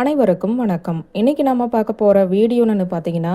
அனைவருக்கும் வணக்கம். இன்னைக்கு நம்ம பார்க்க போகிற வீடியோன்னு பார்த்தீங்கன்னா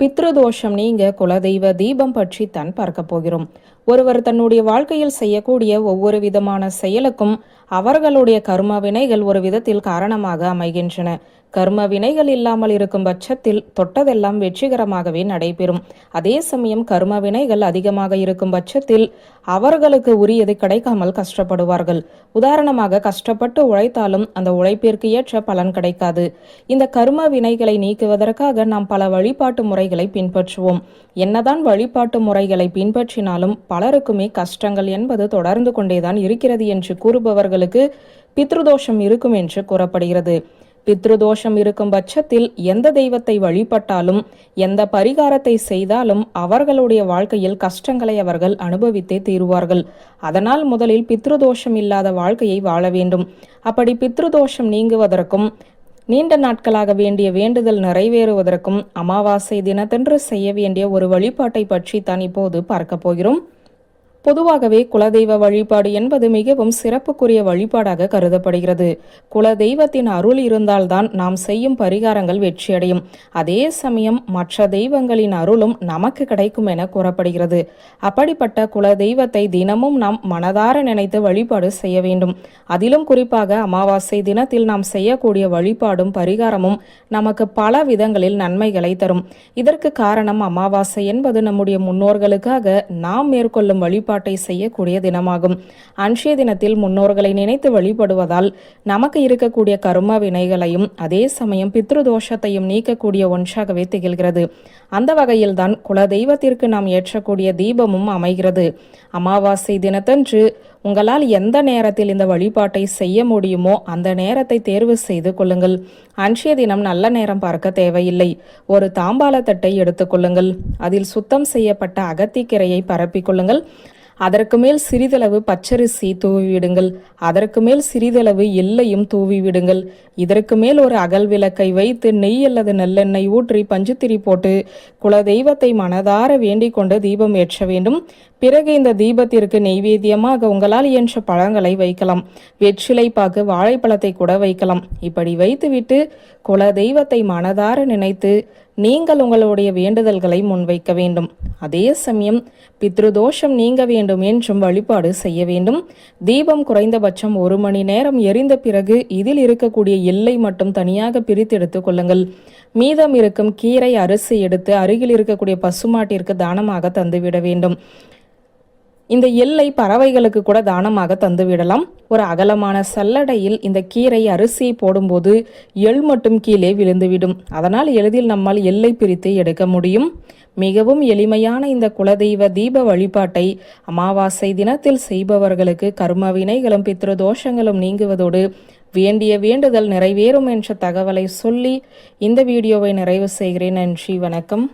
பித்ருதோஷம் நீங்க குலதெய்வ தீபம் பற்றி தான் பார்க்க போகிறோம். ஒருவர் தன்னுடைய வாழ்க்கையில் செய்யக்கூடிய ஒவ்வொரு விதமான செயலுக்கும் அவர்களுடைய கர்ம வினைகள் ஒரு விதத்தில் காரணமாக அமைகின்றன. கர்ம வினைகள் இல்லாமல் இருக்கும் பட்சத்தில் தொட்டதெல்லாம் வெற்றிகரமாகவே நடைபெறும். அதே சமயம் கர்ம வினைகள் அதிகமாக இருக்கும் பட்சத்தில் அவர்களுக்கு உரியது கிடைக்காமல் கஷ்டப்படுவார்கள். உதாரணமாக கஷ்டப்பட்டு உழைத்தாலும் அந்த உழைப்பிற்கு ஏற்ற பலன் கிடைக்காது. இந்த கர்ம வினைகளை நீக்குவதற்காக நாம் பல வழிபாட்டு முறைகளை பின்பற்றுவோம். என்னதான் வழிபாட்டு முறைகளை பின்பற்றினாலும் பலருக்குமே கஷ்டங்கள் என்பது தொடர்ந்து கொண்டேதான் இருக்கிறது என்று கூறுபவர்களுக்கு பித்ருதோஷம் இருக்கும் என்று கூறப்படுகிறது. பித்ருதோஷம் இருக்கும் பட்சத்தில் எந்த தெய்வத்தை வழிபட்டாலும் எந்த பரிகாரத்தை செய்தாலும் அவர்களுடைய வாழ்க்கையில் கஷ்டங்களை அவர்கள் அனுபவித்தே தீருவார்கள். அதனால் முதலில் பித்ருதோஷம் இல்லாத வாழ்க்கையை வாழ வேண்டும். அப்படி பித்ருதோஷம் நீங்குவதற்கும் நீண்ட நாட்களாக வேண்டிய வேண்டுதல் நிறைவேறுவதற்கும் அமாவாசை தினத்தன்று செய்ய வேண்டிய ஒரு வழிபாட்டை பற்றி தான் இப்போது பார்க்க போகிறோம். பொதுவாகவே குலதெய்வ வழிபாடு என்பது மிகவும் சிறப்புக்குரிய வழிபாடாக கருதப்படுகிறது. குலதெய்வத்தின் அருள் இருந்தால்தான் நாம் செய்யும் பரிகாரங்கள் வெற்றியடையும். அதே சமயம் மற்ற தெய்வங்களின் அருளும் நமக்கு கிடைக்கும் என கூறப்படுகிறது. அப்படிப்பட்ட குலதெய்வத்தை தினமும் நாம் மனதார நினைத்து வழிபாடு செய்ய வேண்டும். அதிலும் குறிப்பாக அமாவாசை தினத்தில் நாம் செய்யக்கூடிய வழிபாடும் பரிகாரமும் நமக்கு பல விதங்களில் நன்மைகளை தரும். இதற்கு காரணம் அமாவாசை என்பது நம்முடைய முன்னோர்களுக்காக நாம் மேற்கொள்ளும் வழிபாடு வழிபாட்டை செய்யக்கூடிய தினமாகும். அன்றைய தினத்தில் முன்னோர்களை நினைத்து வழிபடுவதால் நமக்கு இருக்கக்கூடிய கரும வினைகளையும் அதே சமயம் பித்ருதோஷத்தையும் நீக்கக்கூடிய ஒன்றாகவே திகழ்கிறது. அந்த வகையில்தான் குல தெய்வத்திற்கு நாம் ஏற்றக்கூடிய தீபமும் அமைகிறது. அமாவாசை தினத்தன்று உங்களால் எந்த நேரத்தில் இந்த வழிபாட்டை செய்ய முடியுமோ அந்த நேரத்தை தேர்வு செய்து கொள்ளுங்கள். அன்றைய தினம் நல்ல நேரம் பார்க்க தேவையில்லை. ஒரு தாம்பாள தட்டை எடுத்துக்கொள்ளுங்கள் அதில் சுத்தம் செய்யப்பட்ட அகத்திக்கரையை பரப்பிக்கொள்ளுங்கள் அதற்கு மேல் சிறிதளவு பச்சரிசி தூவிவிடுங்கள். அதற்கு மேல் சிறிதளவு எல்லையும் தூவி விடுங்கள் இதற்கு மேல் ஒரு அகல் விளக்கை வைத்து நெய் அல்லது நல்லெண்ணெய் ஊற்றி பஞ்சுத்திரி போட்டு குல தெய்வத்தை மனதார வேண்டிக் கொண்டு தீபம் ஏற்ற வேண்டும். பிறகு இந்த தீபத்திற்கு நெய்வேத்தியமாக உங்களால் இயன்ற பழங்களை வைக்கலாம். வெற்றிலை பாக்கு வாழைப்பழத்தை கூட வைக்கலாம். இப்படி வைத்துவிட்டு குல தெய்வத்தை மனதார நினைத்து நீங்கள் உங்களுடைய வேண்டுதல்களை முன்வைக்க வேண்டும். அதே சமயம் பித்ருதோஷம் நீங்க வேண்டும் என்றும் வழிபாடு செய்ய வேண்டும். தீபம் குறைந்தபட்சம் ஒரு மணி நேரம் எரிந்த பிறகு இதில் இருக்கக்கூடிய எல்லை மட்டும் தனியாக பிரித்து எடுத்துக் கொள்ளுங்கள். மீதம் இருக்கும் கீரை அரிசி எடுத்து அருகில் இருக்கக்கூடிய பசுமாட்டிற்கு தானமாக தந்துவிட வேண்டும். இந்த எல்லை பறவைகளுக்கு கூட தானமாக தந்துவிடலாம். ஒரு அகலமான சல்லடையில் இந்த கீரை அரிசியை போடும்போது எள் மட்டும் கீழே விழுந்துவிடும். அதனால் எளிதில் நம்மால் எல்லை பிரித்து எடுக்க முடியும். மிகவும் எளிமையான இந்த குலதெய்வ தீப வழிபாட்டை அமாவாசை தினத்தில் செய்பவர்களுக்கு கர்ம வினைகளும் பித்ருதோஷங்களும் நீங்குவதோடு வேண்டிய வேண்டுதல் நிறைவேறும் என்ற தகவலை சொல்லி இந்த வீடியோவை நிறைவு செய்கிறேன். நன்றி வணக்கம்.